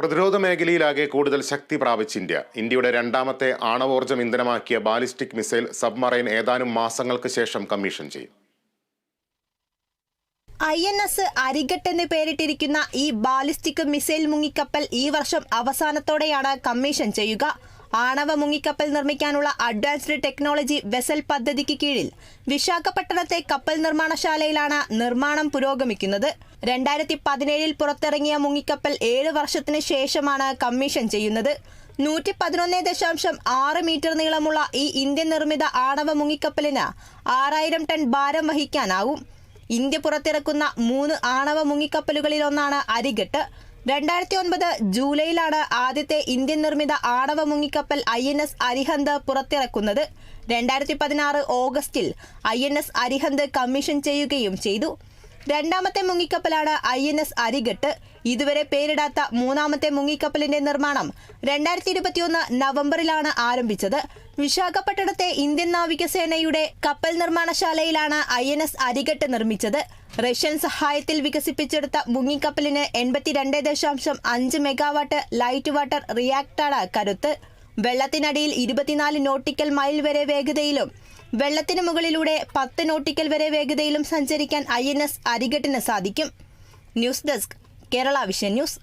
പ്രതിരോധ മേഖലയിലാകെ കൂടുതൽ ശക്തി പ്രാപിച്ച ഇന്ത്യ. ഇന്ത്യയുടെ രണ്ടാമത്തെ ആണവോർജം ഇന്ധനമാക്കിയ ബാലിസ്റ്റിക് മിസൈൽ സബ്മറൈൻ ഏതാനും മാസങ്ങൾക്ക് ശേഷം കമ്മീഷൻ ചെയ്യും. ഐ എൻ എസ് അരിഗട്ട് എന്ന് പേരിട്ടിരിക്കുന്ന ഈ ബാലിസ്റ്റിക് മിസൈൽ മുങ്ങിക്കപ്പൽ ഈ വർഷം അവസാനത്തോടെയാണ് കമ്മീഷൻ ചെയ്യുക. ആണവ മുങ്ങിക്കപ്പൽ നിർമ്മിക്കാനുള്ള അഡ്വാൻസ്ഡ് ടെക്നോളജി വെസൽ പദ്ധതിക്ക് കീഴിൽ വിശാഖപട്ടണത്തെ കപ്പൽ നിർമ്മാണശാലയിലാണ് നിർമ്മാണം പുരോഗമിക്കുന്നത്. രണ്ടായിരത്തി പതിനേഴിൽ പുറത്തിറങ്ങിയ മുങ്ങിക്കപ്പൽ ഏഴ് വർഷത്തിന് ശേഷമാണ് കമ്മീഷൻ ചെയ്യുന്നത്. നൂറ്റി പതിനൊന്ന് ദശാംശം ആറ് മീറ്റർ നീളമുള്ള ഈ ഇന്ത്യൻ നിർമ്മിത ആണവ മുങ്ങിക്കപ്പലിന് ആറായിരം ടൺ ഭാരം വഹിക്കാനാവും. ഇന്ത്യ പുറത്തിറക്കുന്ന മൂന്ന് ആണവ മുങ്ങിക്കപ്പലുകളിലൊന്നാണ് അരിഗട്ട് രണ്ടായിരത്തി ഒൻപത് ജൂലൈയിലാണ് ആദ്യത്തെ ഇന്ത്യൻ നിർമ്മിത ആണവ മുങ്ങിക്കപ്പൽ ഐ എൻ എസ് അരിഹന്ത് പുറത്തിറക്കുന്നത്. രണ്ടായിരത്തി പതിനാറ് ഓഗസ്റ്റിൽ I N S Arihant commission ചെയ്യുകയും ചെയ്തു. രണ്ടാമത്തെ മുങ്ങിക്കപ്പലാണ് ഐ എൻ എസ് അരിഗട്ട് ഇതുവരെ പേരിടാത്ത മൂന്നാമത്തെ മുങ്ങിക്കപ്പലിന്റെ നിർമ്മാണം രണ്ടായിരത്തി ഇരുപത്തിയൊന്ന് നവംബറിലാണ് ആരംഭിച്ചത്. വിശാഖപട്ടണത്തെ ഇന്ത്യൻ നാവികസേനയുടെ കപ്പൽ നിർമ്മാണശാലയിലാണ് ഐ എൻ എസ് അരിഗട്ട് നിർമ്മിച്ചത്. റഷ്യൻ സഹായത്തിൽ വികസിപ്പിച്ചെടുത്ത മുങ്ങിക്കപ്പലിന് എൺപത്തിരണ്ട് ദശാംശം അഞ്ച് മെഗാവാട്ട് ലൈറ്റ് വാട്ടർ റിയാക്ടാണ് കരുത്ത്. വെള്ളത്തിനടിയിൽ ഇരുപത്തിനാല് നോട്ടിക്കൽ മൈൽ വരെ വേഗതയിലും വെള്ളത്തിന് മുകളിലൂടെ പത്ത് നോട്ടിക്കൽ വരെ വേഗതയിലും സഞ്ചരിക്കാൻ ഐ എൻ എസ് സാധിക്കും. News desk Kerala vision news